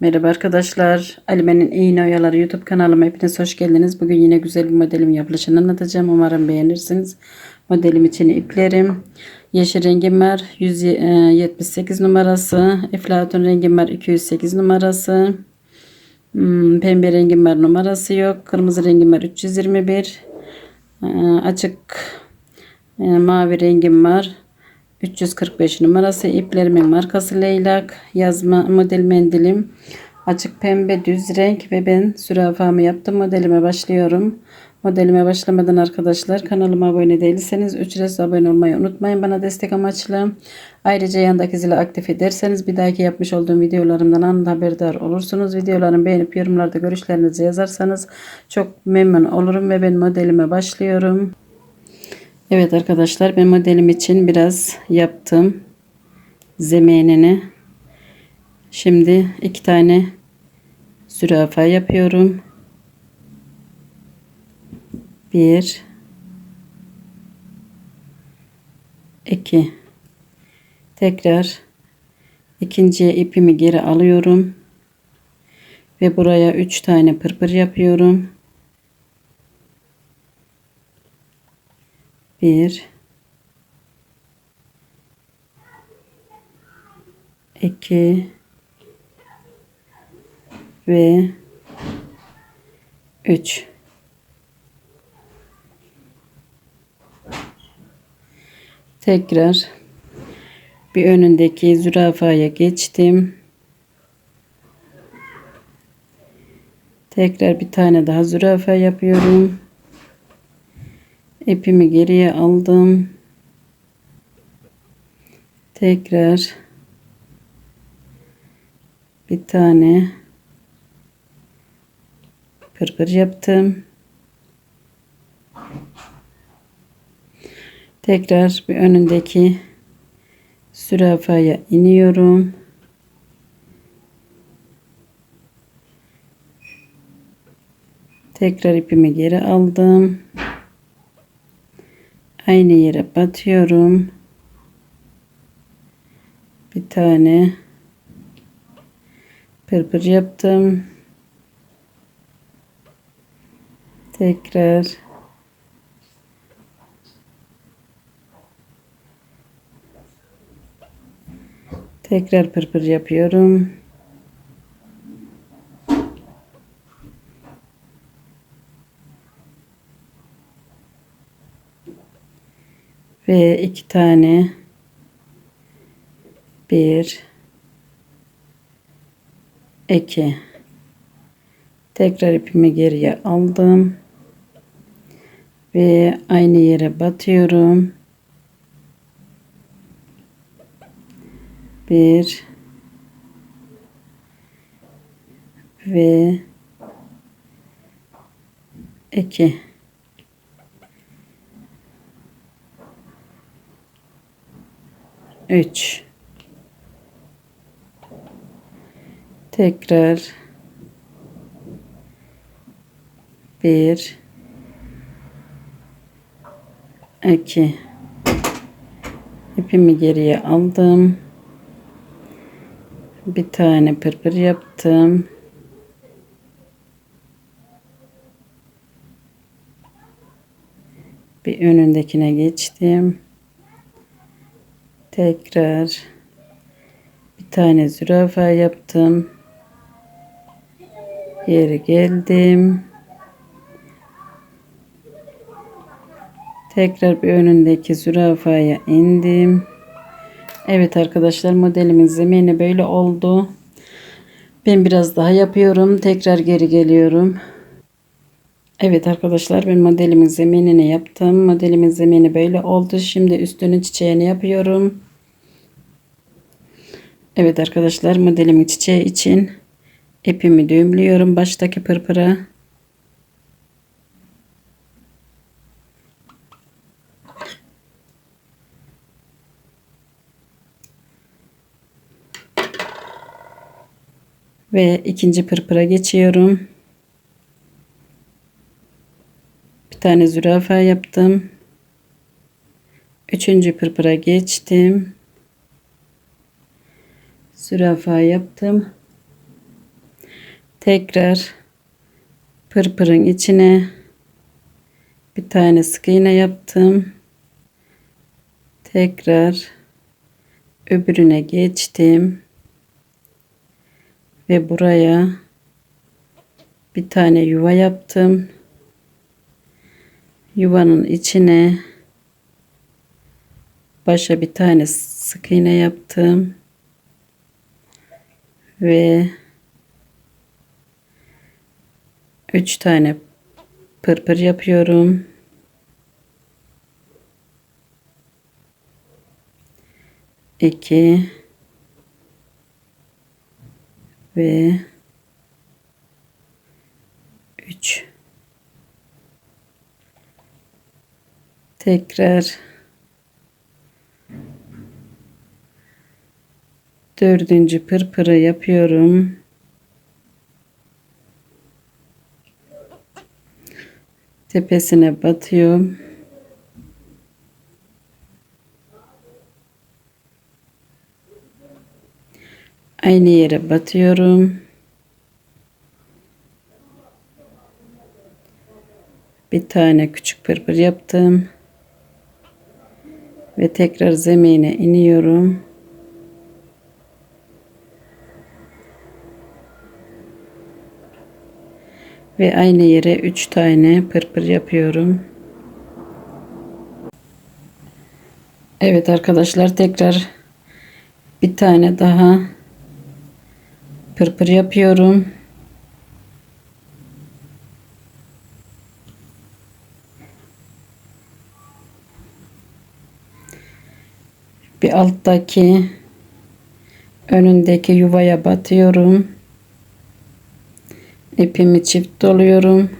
Merhaba arkadaşlar. Alime'nin iğne oyaları YouTube kanalıma hepiniz hoş geldiniz. Bugün yine güzel bir modelim yapılışını anlatacağım. Umarım beğenirsiniz. Modelim için iplerim. Yeşil rengim var. 178 numarası. Eflatun rengim var. 208 numarası. Hmm, pembe rengim var. Numarası yok. Kırmızı rengim var. 321. Ee, açık e, mavi rengim var. 345 numarası iplerimin markası leylak yazma model mendilim açık pembe düz renk ve ben zürafamı yaptım modelime başlıyorum. Modelime başlamadan arkadaşlar kanalıma abone değilseniz ücretsiz abone olmayı unutmayın bana destek amaçlı. Ayrıca yandaki zili aktif ederseniz bir dahaki yapmış olduğum videolarımdan anında haberdar olursunuz. Videolarımı beğenip yorumlarda görüşlerinizi yazarsanız çok memnun olurum ve ben modelime başlıyorum Evet arkadaşlar ben modelim için biraz yaptım zeminini. Şimdi iki tane zürafa yapıyorum. Bir iki tekrar ikinciye ipimi geri alıyorum ve buraya üç tane pırpır yapıyorum. Bir. İki. Ve üç. Tekrar bir önündeki zürafaya geçtim. Tekrar bir tane daha zürafa yapıyorum ipimi geriye aldım. Tekrar bir tane pırpır yaptım. Tekrar bir önündeki zürafaya iniyorum. Tekrar ipimi geri aldım aynı yere batıyorum. Bir tane pırpır yaptım. Tekrar tekrar pırpır yapıyorum. Ve iki tane. Bir. İki. Tekrar ipimi geriye aldım. Ve aynı yere batıyorum. Bir. Ve iki 3 tekrar. 1 2 ipimi geriye aldım. Bir tane pırpır yaptım. Bir önündekine geçtim tekrar bir tane zürafa yaptım yeri geldim tekrar bir önündeki zürafaya indim Evet arkadaşlar modelimin zemini böyle oldu ben biraz daha yapıyorum tekrar geri geliyorum Evet arkadaşlar ben modelimin zeminini yaptım. Modelimin zemini böyle oldu. Şimdi üstünün çiçeğini yapıyorum. Evet arkadaşlar modelimin çiçeği için ipimi düğümlüyorum baştaki pırpıra. Ve ikinci pırpıra geçiyorum. Bir tane zürafa yaptım. Üçüncü pırpıra geçtim zürafa yaptım. tekrar pırpırın içine bir tane sık iğne yaptım. Tekrar öbürüne geçtim. Ve buraya bir tane yuva yaptım. Yuvanın içine başa bir tane sık iğne yaptım. Ve üç tane pırpır yapıyorum. İki ve 3 tekrar dördüncü pırpırı yapıyorum. Tepesine batıyorum. Aynı yere batıyorum. Bir tane küçük pırpır yaptım. Ve tekrar zemine iniyorum. Ve aynı yere 3 tane pırpır yapıyorum. Evet arkadaşlar tekrar bir tane daha pırpır yapıyorum. Bir alttaki önündeki yuvaya batıyorum. İpimi çift doluyorum.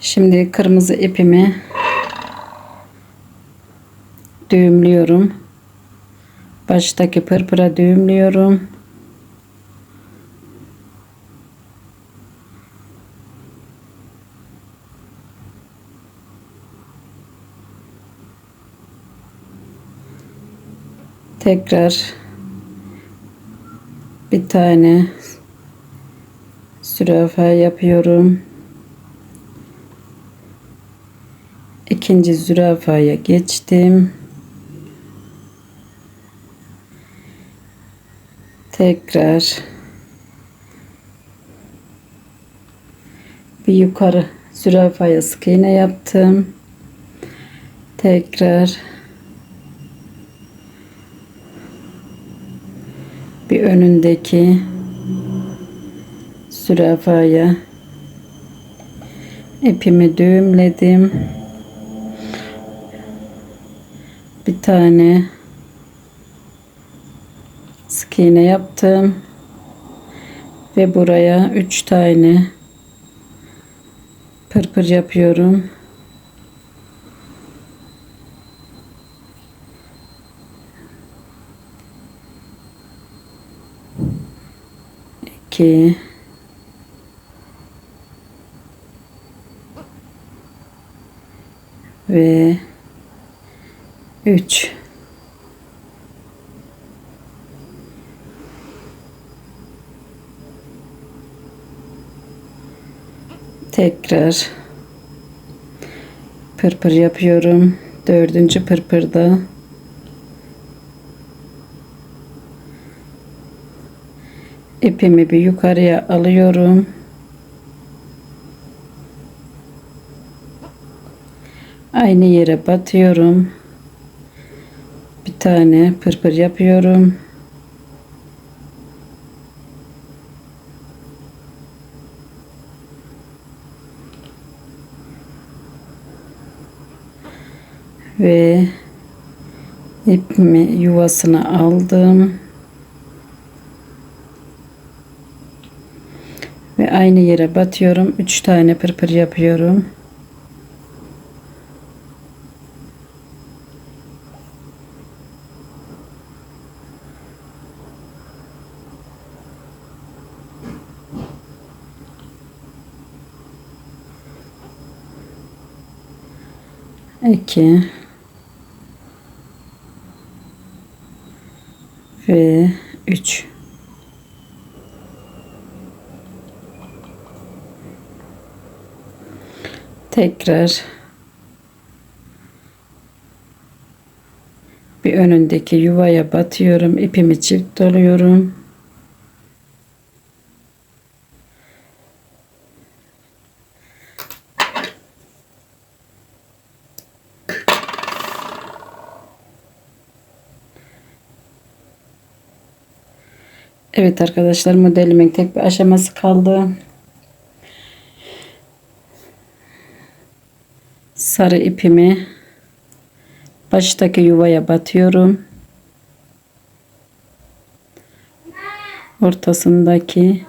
Şimdi kırmızı ipimi düğümlüyorum. Baştaki pırpıra düğümlüyorum. Tekrar bir tane zürafa yapıyorum. İkinci zürafaya geçtim. Tekrar bir yukarı zürafaya sık iğne yaptım. Tekrar bir önündeki zürafaya ipimi düğümledim. Bir tane sık iğne yaptım ve buraya üç tane pırpır yapıyorum. İki ve üç. Tekrar pırpır yapıyorum. Dördüncü pırpırda ipimi bir yukarıya alıyorum. Aynı yere batıyorum. Bir tane pırpır yapıyorum. Ve ipimi yuvasına aldım. aynı yere batıyorum. 3 tane pırpır yapıyorum. iki ve üç tekrar bir önündeki yuvaya batıyorum ipimi çift doluyorum Evet arkadaşlar modelimin tek bir aşaması kaldı. Sarı ipimi baştaki yuvaya batıyorum. Ortasındaki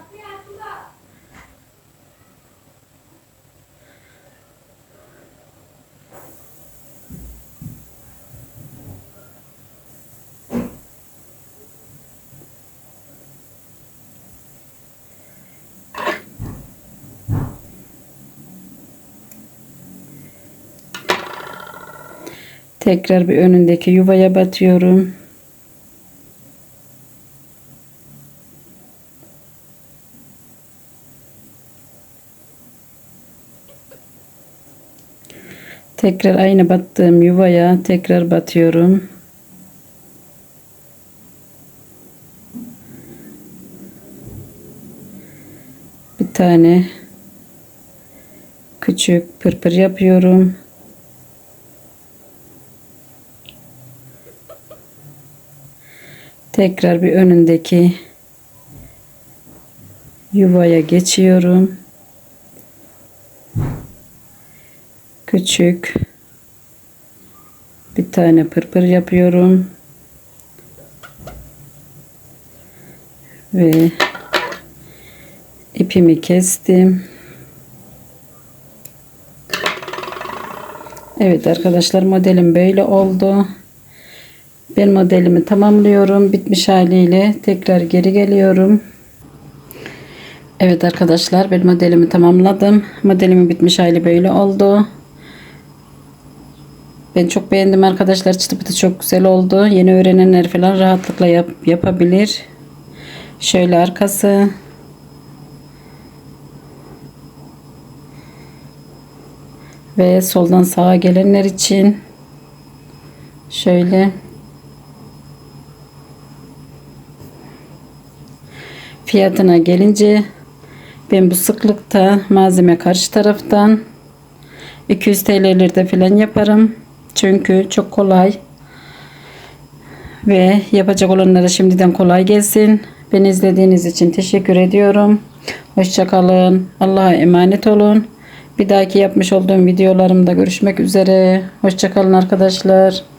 tekrar bir önündeki yuvaya batıyorum. Tekrar aynı battığım yuvaya tekrar batıyorum. Bir tane küçük pırpır yapıyorum. Tekrar bir önündeki yuvaya geçiyorum. Küçük bir tane pırpır yapıyorum. Ve ipimi kestim. Evet arkadaşlar modelim böyle oldu. Ben modelimi tamamlıyorum. Bitmiş haliyle tekrar geri geliyorum. Evet arkadaşlar ben modelimi tamamladım. Modelimin bitmiş hali böyle oldu. Ben çok beğendim arkadaşlar. Çıtı pıtı çok güzel oldu. Yeni öğrenenler falan rahatlıkla yap, yapabilir. Şöyle arkası. Ve soldan sağa gelenler için şöyle fiyatına gelince ben bu sıklıkta malzeme karşı taraftan 200 TL'lerde falan yaparım. Çünkü çok kolay. Ve yapacak olanlara şimdiden kolay gelsin. Beni izlediğiniz için teşekkür ediyorum. Hoşçakalın. Allah'a emanet olun. Bir dahaki yapmış olduğum videolarımda görüşmek üzere. Hoşçakalın arkadaşlar.